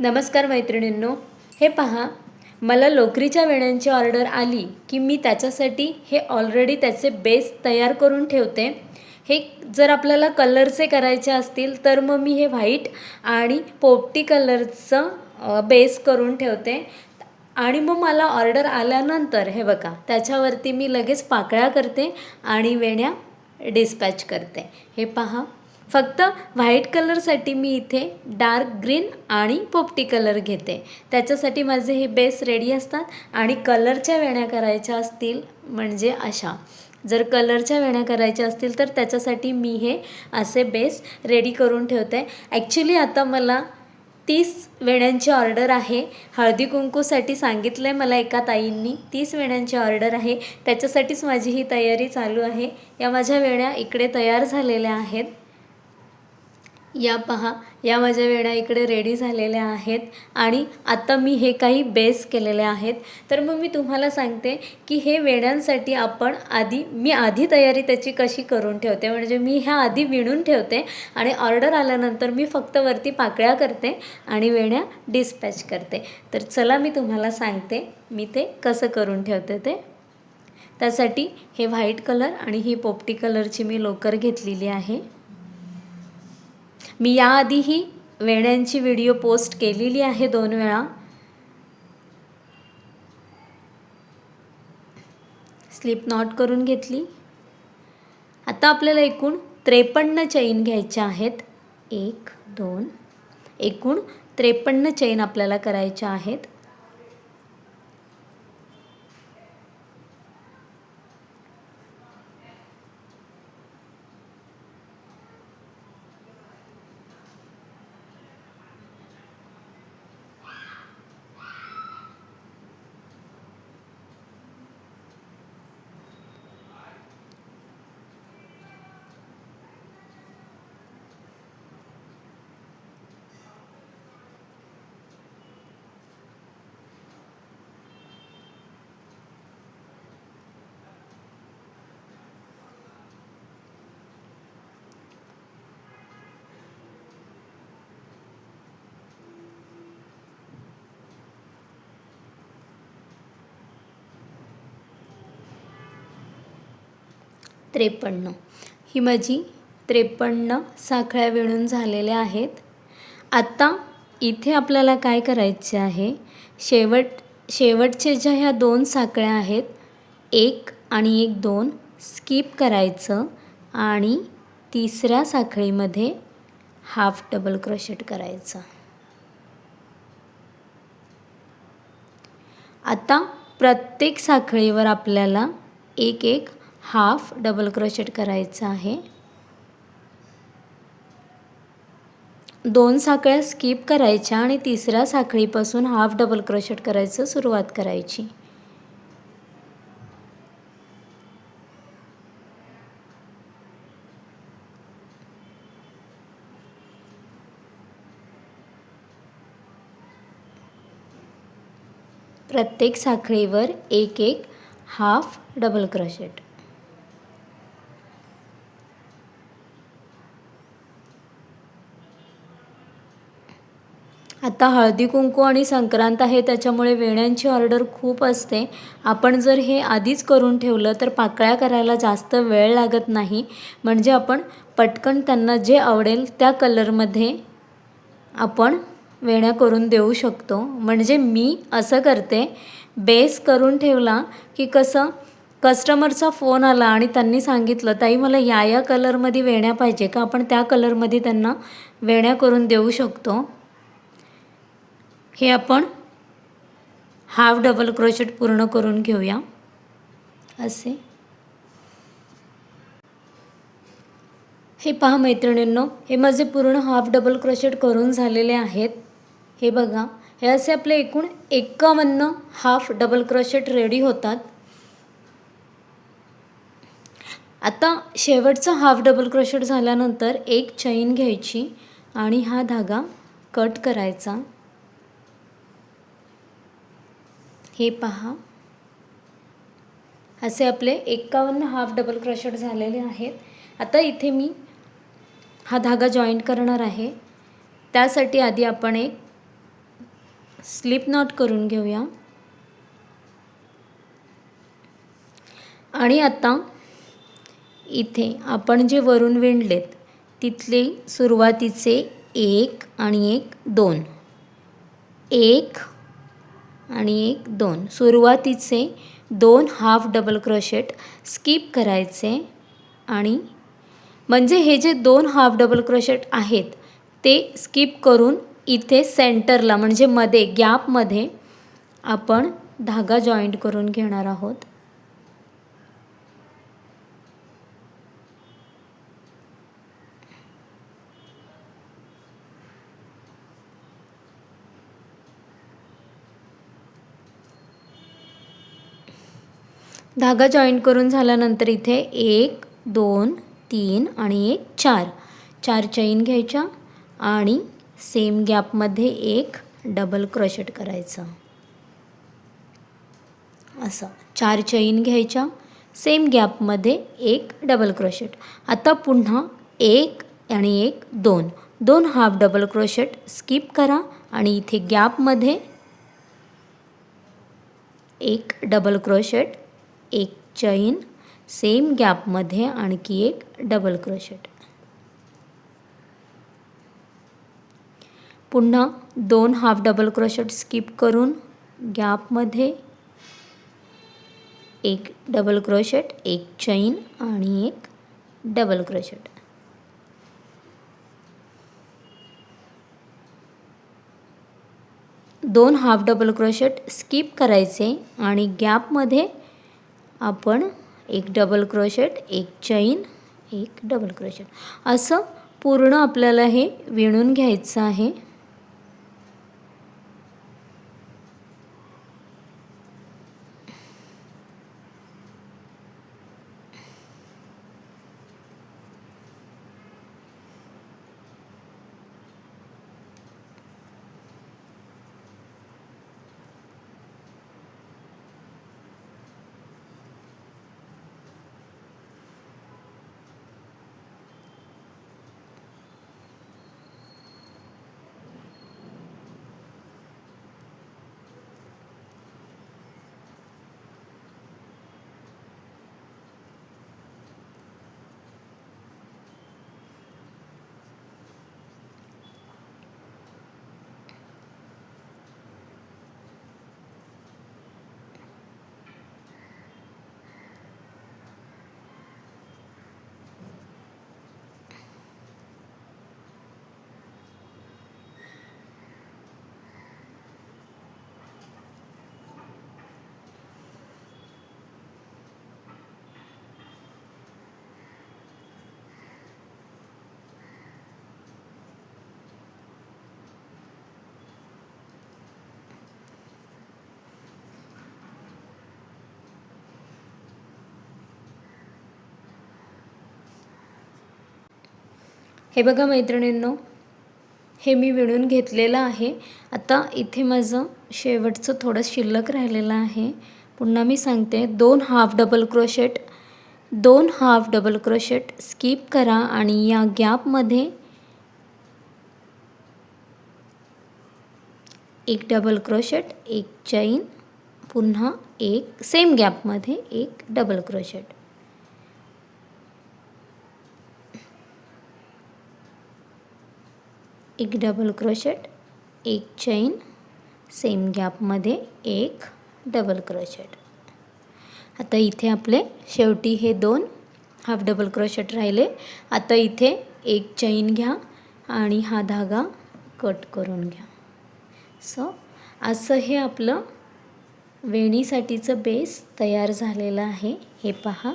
नमस्कार मैत्रिणींनो हे पहा मला लोकरीच्या वेण्यांची ऑर्डर आली की मी त्याच्यासाठी हे ऑलरेडी त्याचे बेस तयार करून ठेवते. हे जर आपल्याला कलरचे करायचे असतील तर मग मी हे व्हाईट आणि पोपटी कलरचं बेस करून ठेवते. आणि मग मला ऑर्डर आल्यानंतर हे बघा त्याच्यावरती मी लगेच पाकळ्या करते आणि वेण्या डिस्पॅच करते. हे पहा. फक्त व्हाईट कलरसाठी मी इथे डार्क ग्रीन आणि पोपटी कलर घेते. त्याच्यासाठी माझे हे बेस रेडी असतात आणि कलरच्या वेण्या करायच्या असतील म्हणजे अशा. जर कलरच्या वेण्या करायच्या असतील तर त्याच्यासाठी मी हे असे बेस रेडी करून ठेवते. ॲक्च्युली आता मला तीस वेण्यांची ऑर्डर आहे. हळदी कुंकूसाठी सांगितलं आहे मला एका ताईंनी. तीस वेण्यांची ऑर्डर आहे. त्याच्यासाठीच माझी ही तयारी चालू आहे. या माझ्या वेण्या इकडे तयार झालेल्या आहेत. या पहा या माझ्या वेळा इकडे रेडी झालेल्या आहेत आणि आता मी हे काही बेस केलेले आहेत. तर मग मी तुम्हाला सांगते की हे वेण्यांसाठी आपण आधी मी आधी तयारी त्याची कशी करून ठेवते. म्हणजे मी ह्या आधी विणून ठेवते आणि ऑर्डर आल्यानंतर मी फक्त वरती पाकळ्या करते आणि वेण्या डिस्पॅच करते. तर चला मी तुम्हाला सांगते मी ते कसं करून ठेवते ते. त्यासाठी हे व्हाईट कलर आणि ही पोपटी कलरची मी लोकर घेतलेली आहे. मी याआधीही वेण्यांची व्हिडिओ पोस्ट केलेली आहे दोन वेळा. स्लिप नॉट करून घेतली. आता आपल्याला एकूण त्रेपन्न चैन घ्यायच्या आहेत. एक दोन. एकूण त्रेपन्न चैन आपल्याला करायच्या आहेत. त्रेपन्न. ही माझी त्रेपन्न साखळ्या विणून झालेल्या आहेत. आत्ता इथे आपल्याला काय करायचे आहे? शेवट शेवटचे ज्या ह्या दोन साखळ्या आहेत एक आणि एक दोन स्किप करायचं आणि तिसऱ्या साखळीमध्ये हाफ डबल क्रोशेट करायचं. आता प्रत्येक साखळीवर आपल्याला एक एक हाफ डबल क्रोशेट करायचं आहे. दोन साखळ्या स्किप करायच्या आणि तिसऱ्या साखळीपासून हाफ डबल क्रोशेट करायचं सुरुवात करायची. प्रत्येक साखळीवर एक एक हाफ डबल क्रोशेट आता हळदी कुंकू आणि संक्रांत आहे त्याच्यामुळे वेण्यांची ऑर्डर खूप असते. आपण जर हे आधीच करून ठेवलं तर पाकळ्या करायला जास्त वेळ लागत नाही. म्हणजे आपण पटकन त्यांना जे आवडेल त्या कलरमध्ये आपण वेण्या करून देऊ शकतो. म्हणजे मी असं करते बेस करून ठेवला की कसं कस्टमरचा फोन आला आणि त्यांनी सांगितलं ताई मला या या कलरमध्ये वेण्या पाहिजे का? आपण त्या कलरमध्ये त्यांना वेण्या करून देऊ शकतो. हे आपण हाफ डबल क्रोशेट पूर्ण करून घेऊया. असे. हे पहा मैत्रिणींनो हे माझे पूर्ण हाफ डबल क्रोशेट करून झालेले आहेत. हे बघा हे असे आपले एकूण एक्कावन्न हाफ डबल क्रोशेट रेडी होतात. आता शेवटचा हाफ डबल क्रोशेट झाल्यानंतर एक चैन घ्यायची आणि हा धागा कट करायचा. हे पहा. असे आपले एकावन्न हाफ डबल क्रोशेट झालेले आहेत. आता इथे मी हा धागा जॉईंट करणार आहे. त्यासाठी आधी आपण एक स्लिप नॉट करून घेऊया. आणि आता इथे आपण जे वरून विणलेत तिथले सुरुवातीचे एक आणि एक दोन. एक आणि एक दोन. सुरुवातीचे दोन हाफ डबल क्रोशेट स्किप करायचे आणि म्हणजे हे जे दोन हाफ डबल क्रोशेट आहेत ते स्किप करून इथे सेंटरला म्हणजे मध्ये गॅपमध्ये आपण धागा जॉईंट करून घेणार आहोत. धागा जॉईंट करून झाल्यानंतर इथे एक दोन तीन आणि एक चार. चार चैन घ्यायच्या आणि सेम गॅपमध्ये एक डबल क्रोशेट करायचं. असं. चार चैन घ्यायच्या. सेम गॅपमध्ये एक डबल क्रोशेट आता पुन्हा एक आणि एक दोन. दोन हाफ डबल क्रोशेट स्किप करा आणि इथे गॅपमध्ये एक डबल क्रोशेट एक चैन सेम गॅपमध्ये आणखी एक डबल क्रोशेट पुन्हा दोन हाफ डबल क्रोशेट स्किप करून गॅपमध्ये एक डबल क्रोशेट एक चैन आणि एक डबल क्रोशेट दोन हाफ डबल क्रोशेट स्किप करायचे आणि गॅपमध्ये आपण एक डबल क्रोशेट एक चैन एक डबल क्रोशेट असं पूर्ण आपल्याला हे विणून घ्यायचं आहे. हे बघा मैत्रिणींनो हे मी विणून घेतलेलं आहे. आता इथे माझं शेवटचं थोडं शिल्लक राहिलेलं आहे. पुन्हा मी सांगते दोन हाफ डबल क्रोशेट दोन हाफ डबल क्रोशेट स्किप करा आणि या गॅपमध्ये एक डबल क्रोशेट एक चैन पुन्हा एक सेम गॅपमध्ये एक डबल क्रोशेट एक डबल क्रोशेट एक चैन सेम गॅपमध्ये एक डबल क्रोशेट आता इथे आपले शेवटी हे दोन हाफ डबल क्रोशेट राहिले. आता इथे एक चैन घ्या आणि हा धागा कट करून घ्या. सो असं हे आपलं वेणीसाठीचं बेस तयार झालेलं आहे. हे पहा.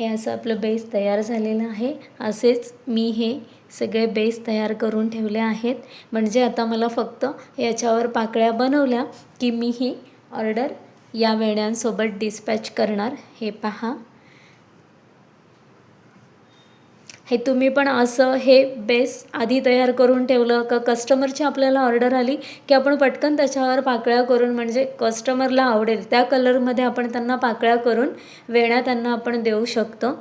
हे असं आपलं बेस तयार झालेलं आहे. असेच मी हे सगळे बेस तयार करून ठेवले आहेत. म्हणजे आता मला फक्त याच्यावर पाकळ्या बनवल्या की मी ही ऑर्डर या वेण्यांसोबत डिस्पॅच करणार. हे पहा. हे तुम्ही पण असं हे बेस आधी तयार करून ठेवलं का कस्टमरची आपल्याला ऑर्डर आली की आपण पटकन त्याच्यावर पाकळ्या करून म्हणजे कस्टमरला आवडेल त्या कलरमध्ये आपण त्यांना पाकळ्या करून वेण्या त्यांना आपण देऊ शकतो.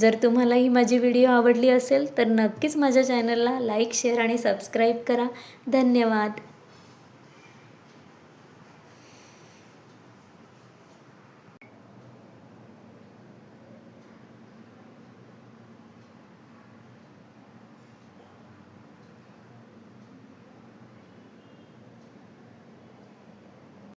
जर तुम्हाला ही माझी व्हिडिओ आवडली असेल तर नक्कीच माझ्या चॅनलला लाईक शेअर आणि सबस्क्राईब करा. धन्यवाद.